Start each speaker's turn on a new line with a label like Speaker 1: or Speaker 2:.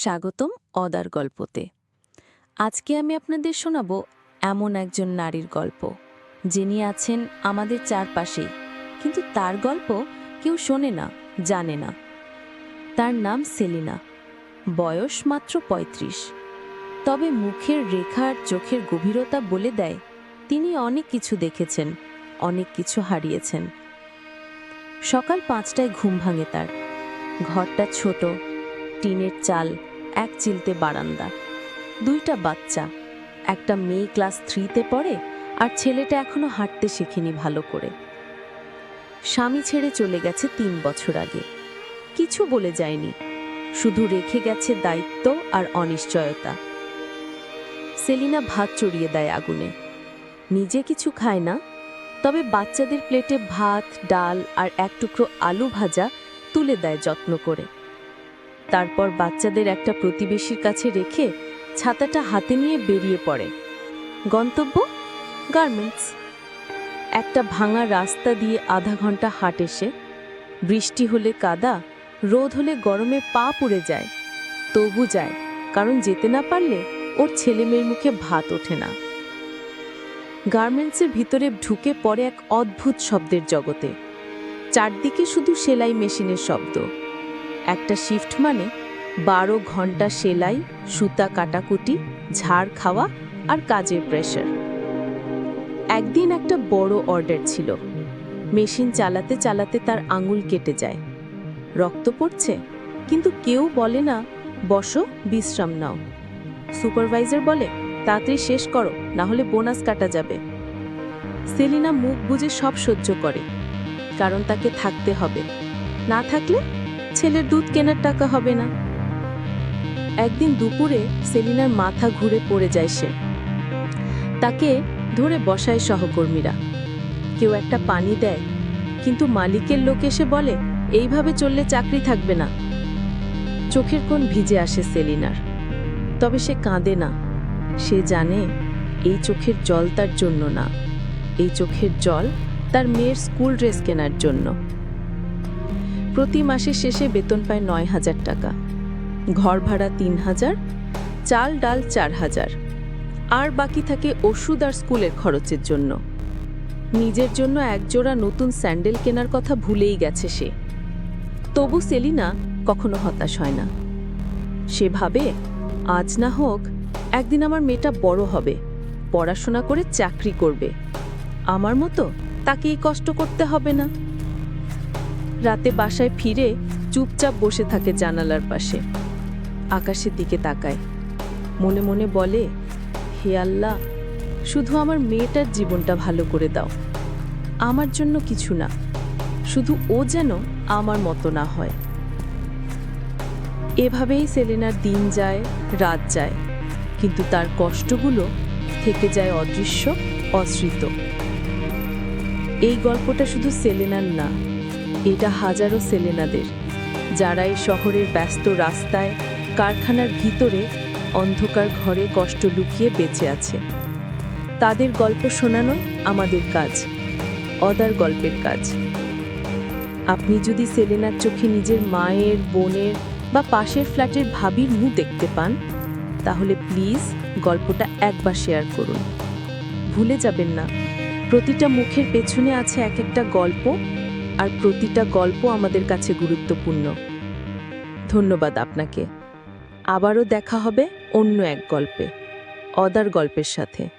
Speaker 1: স্বাগতম অদার গল্পতে। আজকে আমি আপনাদের শোনাব এমন একজন নারীর গল্প। যিনি আছেন আমাদের চারপাশেই, কিন্তু তার গল্প কেউ শোনে না, জানে না। তার নাম সেলিনা। বয়স মাত্র ৩৫ তবে মুখের রেখা আর চোখের গভীরতা বলে দেয়, তিনি অনেক কিছু দেখেছেন, অনেক কিছু হারিয়েছেন। সকাল পাঁচটায় ঘুম ভাঙে তার। ঘরটা ছোট, টিনের চাল এক চিলতে বারান্দা। দুইটা বাচ্চা। একটা মেয়ে ক্লাস থ্রিতে পড়ে আর ছেলেটা এখনও হাঁটতে শেখেনি ভালো করে। স্বামী ছেড়ে চলে গেছে তিন বছর আগে। কিছু বলে যায়নি। শুধু রেখে গেছে দায়িত্ব আর অনিশ্চয়তা। সেলিনা ভাত চড়িয়ে দেয় আগুনে। নিজে কিছু খায় না, তবে বাচ্চাদের প্লেটে ভাত, ডাল আর এক টুকরো আলু ভাজা তুলে দেয় যত্ন করে। তারপর বাচ্চাদের একটা প্রতিবেশীর কাছে রেখে ছাতাটা হাতে নিয়ে বেরিয়ে পড়ে। গন্তব্য গার্মেন্টস। একটা ভাঙা রাস্তা দিয়ে আধা ঘণ্টা হাঁটে সে। বৃষ্টি হলে কাদা, রোদ হলে গরমে পা পুড়ে যায়। তবু যায়, কারণ যেতে না পারলে ওর ছেলে মেয়ের মুখে ভাত ওঠে না। গার্মেন্টসের ভিতরে ঢুকে পড়ে এক অদ্ভুত শব্দের জগতে। চারদিকে শুধু সেলাই মেশিনের শব্দ। একটা শিফট মানে বারো ঘণ্টা সেলাই, সুতা কাটাকুটি, ঝাড় খাওয়া আর কাজের প্রেশার একদিন একটা বড় অর্ডার ছিল। মেশিন চালাতে চালাতে তার আঙুল কেটে যায়। রক্ত পড়ছে, কিন্তু কেউ বলে না, বসো, বিশ্রাম নাও। সুপারভাইজার বলে, তাড়াতাড়ি শেষ করো, না হলে বোনাস কাটা যাবে। সেলিনা মুখ বুজে সব সহ্য করে, কারণ তাকে থাকতে হবে। না থাকলে ছেলের দুধ কেনার টাকা হবে না। একদিন দুপুরে সেলিনার মাথা ঘুরে পড়ে যায় সে। তাকে ধরে বসায় সহকর্মীরা। কেউ একটা পানি দেয়, কিন্তু মালিকের লোক এসে বলে, এইভাবে চললে চাকরি থাকবে না। চোখের কোণ ভিজে আসে সেলিনার। তবে সে কাঁদে না। সে জানে, এই চোখের জল তার জন্য না। এই চোখের জল তার মেয়ের স্কুল ড্রেস কেনার জন্য। প্রতি মাসের শেষে বেতন পায় নয় হাজার টাকা। ঘর ভাড়া তিন হাজার, চাল ডাল চার হাজার। আর বাকি থাকে ওষুধ আর স্কুলের খরচের জন্য। নিজের জন্য একজোড়া নতুন স্যান্ডেল কেনার কথা ভুলেই গেছে সে। তবু সেলিনা কখনো হতাশ হয় না। সে ভাবে, আজ না হোক, একদিন আমার মেয়েটা বড় হবে, পড়াশোনা করে চাকরি করবে। আমার মতো তাকে এই কষ্ট করতে হবে না। রাতে বাসায় ফিরে চুপচাপ বসে থাকে জানালার পাশে। আকাশের দিকে তাকায়। মনে মনে বলে, হে আল্লাহ, শুধু আমার মেয়েটার জীবনটা ভালো করে দাও। আমার জন্য কিছু না, শুধু ও যেন আমার মতো না হয়। এভাবেই সেলেনার দিন যায়, রাত যায়। কিন্তু তার কষ্টগুলো থেকে যায় অদৃশ্য অশ্রিত এই গল্পটা শুধু সেলেনার না এটা হাজারো সেলেনাদের, যারা এই শহরের ব্যস্ত রাস্তায়, কারখানার ভিতরে, অন্ধকার ঘরে কষ্ট লুকিয়ে বেঁচে আছে। তাদের গল্প শোনানো আমাদের কাজ, অদার গল্পের কাজ। আপনি যদি সেলেনার চোখে নিজের মায়ের, বোনের বা পাশের ফ্ল্যাটের ভাবির মুখ দেখতে পান, তাহলে প্লিজ গল্পটা একবার শেয়ার করুন। ভুলে যাবেন না, প্রতিটা মুখের পেছনে আছে এক একটা গল্প আর প্রতিটা গল্প আমাদের কাছে গুরুত্বপূর্ণ। ধন্যবাদ আপনাকে। আবারও দেখা হবে অন্য এক গল্পে। অদার গল্পের সাথে।